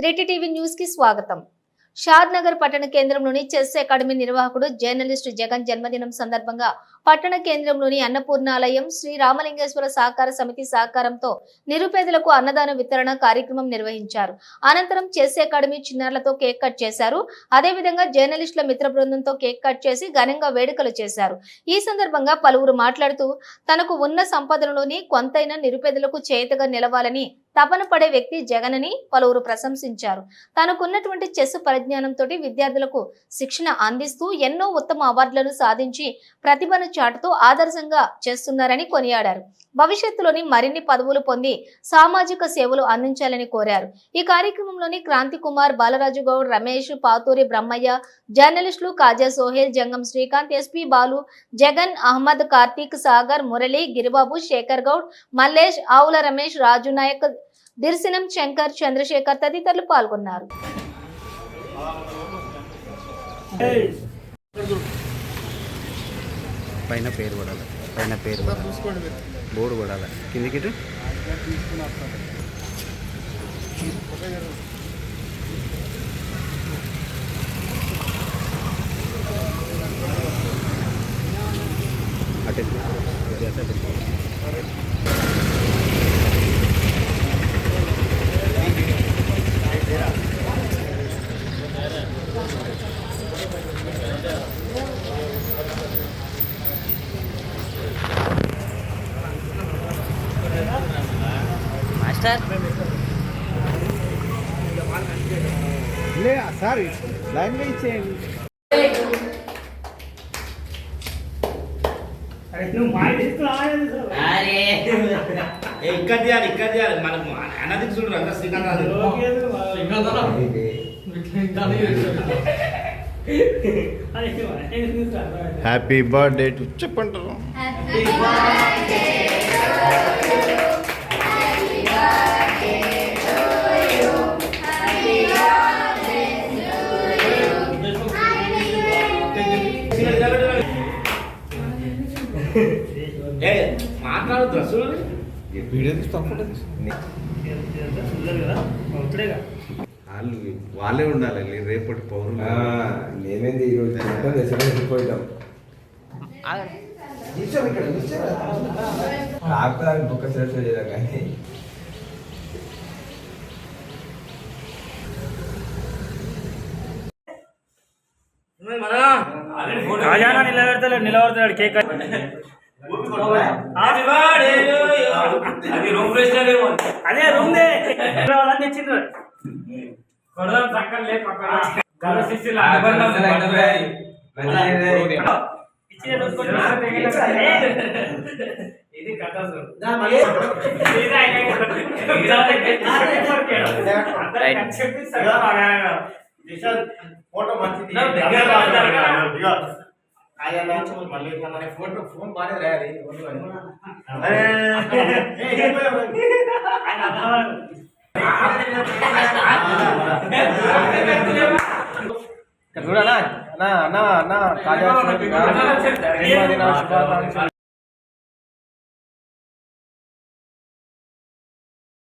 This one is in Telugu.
త్రీటీ టీవీ న్యూస్కి స్వాగతం. షాద్ నగర్ పట్టణ కేంద్రంలోని చెస్ అకాడమీ నిర్వాహకుడు జర్నలిస్ట్ జగన్ జన్మదినం సందర్భంగా పట్టణ కేంద్రంలోని అన్నపూర్ణాలయం శ్రీ రామలింగేశ్వర సహకార సమితి సహకారంతో నిరుపేదలకు అన్నదాన వితరణ కార్యక్రమం నిర్వహించారు. అనంతరం చెస్ అకాడమీ చిన్నారులతో కేక్ కట్ చేశారు. అదేవిధంగా జర్నలిస్టుల మిత్ర బృందంతో కేక్ కట్ చేసి ఘనంగా వేడుకలు చేశారు. ఈ సందర్భంగా పలువురు మాట్లాడుతూ తనకు ఉన్న సంపదనలోని కొంతైనా నిరుపేదలకు చేతగా నిలవాలని తపన పడే వ్యక్తి జగన్ అని పలువురు ప్రశంసించారు. తనకున్నటువంటి చెస్ పరిజ్ఞానంతో విద్యార్థులకు శిక్షణ అందిస్తూ ఎన్నో ఉత్తమ అవార్డులను సాధించి ప్రతిభను చాటుతూ ఆదర్శంగా చేస్తున్నారని కొనియాడారు. భవిష్యత్తులోని మరిన్ని పదవులు పొంది సామాజిక సేవలు అందించాలని కోరారు. ఈ కార్యక్రమంలోని క్రాంతి కుమార్ బాలరాజు గౌడ్ రమేష్ పాతూరి బ్రహ్మయ్య జర్నలిస్టులు కాజా సోహెల్ జంగం శ్రీకాంత్ ఎస్పీ బాలు జగన్ అహ్మద్ కార్తీక్ సాగర్ మురళి గిరిబాబు శేఖర్ గౌడ్ మల్లేష్ ఆవుల రమేష్ రాజు నాయక్ దిర్శనం శంకర్ చంద్రశేఖర్ తదితరులు పాల్గొన్నారు. పైన పేరు కూడా పైన పేరు బోర్డు పడాలి కిందికి. అటు అటు సార్. లైన్లో ఇచ్చేయండి. ఇక్కడ చేయాలి ఇక్కడ చేయాలి మనకు అన్నది చూడరు అంత శ్రీకాంత్ హ్యాపీ బర్త్డే టు చెప్పంటారు. మాట్లాడద్దు అసలు వీడియో తీసి తప్పకుండా వాళ్ళు వాళ్ళే ఉండాలి రేపటి పౌరులు. నేనేది ఈరోజు వెళ్ళిపోయాం బుక్క సెలెక్ట్ చేయడం కానీ. రాజానా నిలబెడతలే నిలబడతాడు కేక్. అదే రూమ్ దే కొడదాం లే పక్కన. గల ఇది కథ అసలు. ఇది ఆయన అందరికీ చెప్పి సగం బాగా ఫోటో మంచిది. నా దగ్గర రావాలి. ఫోటో ఫోన్ బాగా రాయాలి. చూడనా అన్న అన్న అన్న కాజా శుభాకాంక్షలు